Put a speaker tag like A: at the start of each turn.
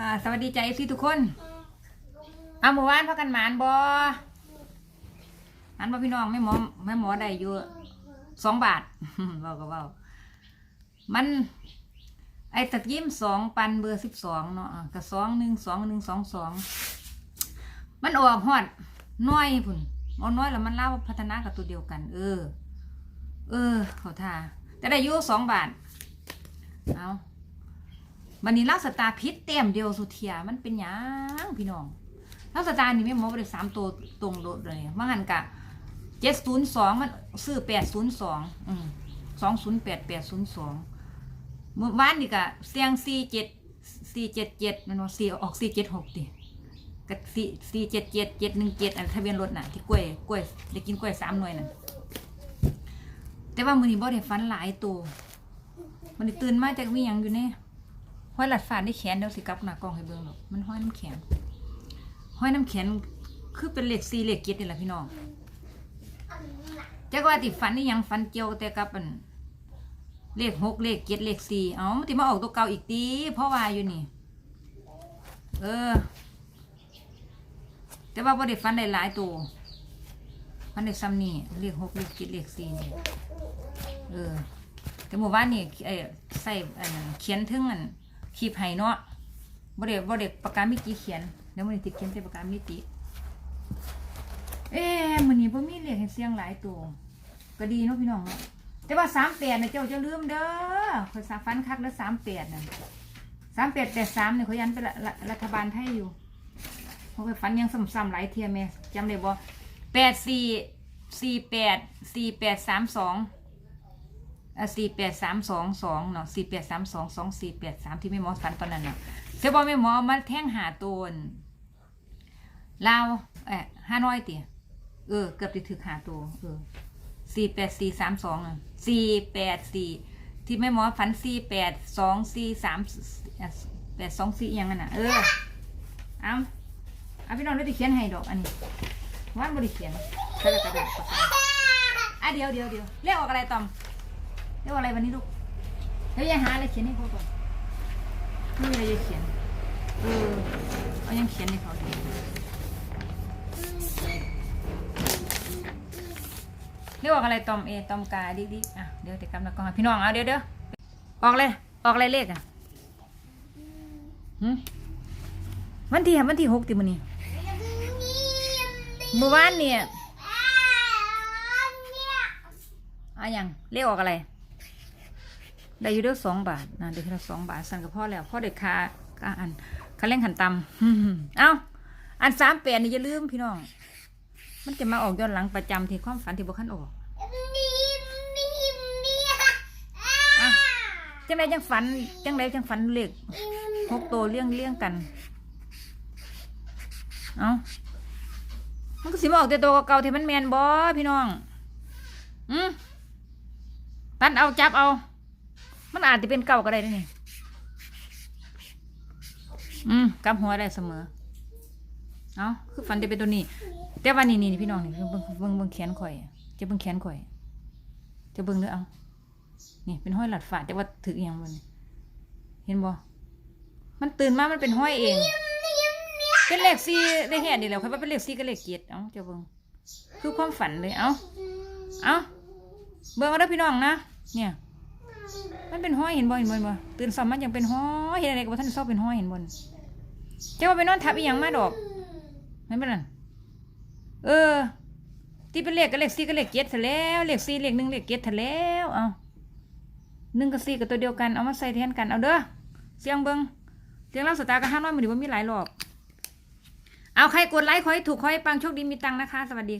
A: อ่าสวัสดีใจพี่ทุกคนเอาเมื่อวานพักกันหมานบอหันมาพี่น้องแม่หมอแม่หมอได้อยู่สองบาทเบาก็เบามัน ไอ้ตะยิ้มสองปันเบอร์สิบสองเนาะอะกับสองหนึ่งสองหนึ่งสองสองมันออกฮอดน้อยพุ่นเอาน้อยแล้วมันเล่าพัฒนากับตัวเดียวกัน เออ เออเขาท่าแต่ได้อยู่สองบาทเอา วันนี้ลาสตาพิษเต็มเดียวสุเทียมันเป็นหยังพี่น้องลาสตานี่ไม่หมอไปสามตัวตรงโดดเลยว่าหันกะเจ็ดศูนย์สองมันซื้อแปดศูนย์สองสองศูนย์แปดแปดศูนย์สองเมื่อวานนี่กะเสียงสี่เจ็ดสี่เจ็ดเจ็ดมันว่าสี่ออกสี่เจ็ดหกดิกับสี่สี่เจ็ดเจ็ดเจ็ดหนึ่งเจ็ดอันทะเบียนรถน่ะที่กล้วยกล้วยได้กินกล้วยสามหน่วยน่ะแต่ว่ามือนี้บ่ได้ฟันหลายตัวมันตื่นมาจากมีหยังอยู่เนี่ย ห้อยหลัดฝาดในแขนเดี๋ยวสิกลับหน้ากล้องให้เบิ่งหรอกมันห้อยน้ำแข็งห้อยน้ำแข็งคือเป็นเหล็กซีเหล็กเกียรนี่แหละพี่น้องจักว่าติฟันนี่ยังฟันเกี่ยวแต่กับอันเลขหกเลขเกียรเลขสี่เอ้ามันติมาออกตัวเก่าอีกตีเพราะว่าอยู่นี่ เออ แต่ว่าบ่ได้ฟันได้หลายตัวฟันได้ซ้ำนี่เลขหกเลขเกียรเลขสี่นี่เออแต่หมู่บ้านนี่เอ้ใส่เขียนถึงอัน ขีบไห้เนาะบ่ได้บ่ได้ปากกามิจิเขียนเดี๋ยวมื้อนี้สิเขียนใส่ปากกามิจิเอ๊ะมื้อนี้บ่มีเลขให้เสียงหลายตัวก็ดีเนาะพี่น้องเนาะแต่ว่า38น่ะเจ้าจะลืมเด้อข่อยสาฟันคักแล้ว38น่ะ38 83นี่ยเขายันเป็นรัฐบาลไทยอยู่เพราะข่อยฟันยังซ้ำๆหลายเที่ยแม่จำได้บ่84 48 4832สี่แปดสามสอง สี่แปดสามสองสองเนาะสี่แปดสามสองสองสี่แปดสามที่ไม่หมอฟันตอนนั้นเนาะเสียบอไม่หมอมาแท่งหาตัวน่ะลาวเอะห้าน้อยเตี๋ยเออ เกือบจะถึงหาตัวเออสี่แปดสี่สามสองอะสี่แปดสี่ที่ไม่หมอฟันสี่แปดสองสี่สามแปดสองสี่ยังไงน่ะ เออเอาเอาพี่น้องได้เขียนให้ดอกอันนี้ว่านบริเขียนกระดาษกระดาษอะเดี๋ยวเดี๋ยวเดี๋ยวเรียกออกอะไรตอม เรียกว่าอะไรวันนี้ลูกเดี๋ยวยายหาอะไรเขียนให้เขาก่อนไม่มีอะไรจะเขียน เออเอายังเขียนให้เขาดีเรียกว่าอะไรตอมเอตอมกาดิดิอะเดี๋ยวเดี๋ยวกำลังกองพี่น้องเอาเดี๋ยวเดี๋ยวออกเลยออกอะไรเลขอะหืมวันที่วันที่หกติมันนี่เมื่อวานเนี่ยอะยังเลขออกอะไร ได้อยู่เด้อสองบาทนะเด็กละสองบาทสั่นกับพ่อแล้วพ่อเด็กคาค่าอันคาแรงหันตำเอ้าอันสามแปดนี่อย่าลืมพี่น้อง มันจะมาออกย้อนหลังประจำที่ความฝันที่บุคันออกอะจังไรจังฝันจังไรจังฝันเลขหกตัวเลี้ยงเลี้ยงกัน เอ้ามันก็สิมาออกแต่ตัวเก่าๆที่มันแมนบอพี่น้อง อืมตัดเอาจับเอา มันอาจจะเป็นเก่าก็ได้นะนี่อืมกำหัวได้เสมอ เอาคือฝันจะเป็นตัวนี้ แต่ว่านี่นี่พี่น้องนี่เบิ่งเบิ่งเบิ่งแขนข่อย จะเบิ่งแขนข่อย จะเบิ่งเด้อเอา นี่เป็นห้อยหลัดฝาดแต่ว่าถืออย่างมันเห็นบ่มันตื่นมา มันเป็นห้อยเอง เป็นเลขสี่ได้แห่ดีแล้วค่อยว่าเป็นเลขสี่กับเลขเจ็ดเอ้าจะเบิ่งคือความฝันเลย เอ้า เอ้า เบิ่งเอาเด้พี่น้องนะ เนี่ย มันเป็นห้อยเห็นบ่เห็นบ่เห็นบ่ตื่นสอมมันยังเป็นห้อยเห็นอะไรกับท่านชอบเป็นห้อยเห็นบ่นเจ้าว่าไปนอนทับอีหยังมาดอกไม่เป็นไรเออที่เป็นเลขก็เลขสี่ก็เลขเจ็ดเสร็จแล้วเลขสี่เลขหนึ่งเลขเจ็ดเสร็จแล้วเอาหนึ่งกับสี่กับตัวเดียวกันเอามาใส่แทนกันเอาเด้อเสียงเบิ้งเสียงเล่าสตาร์กับห้าน้อยมันดีว่ามีหลายรอบเอาใครกดไลค์ขอให้ถูกขอให้ปังโชคดีมีตังนะคะ สวัสดี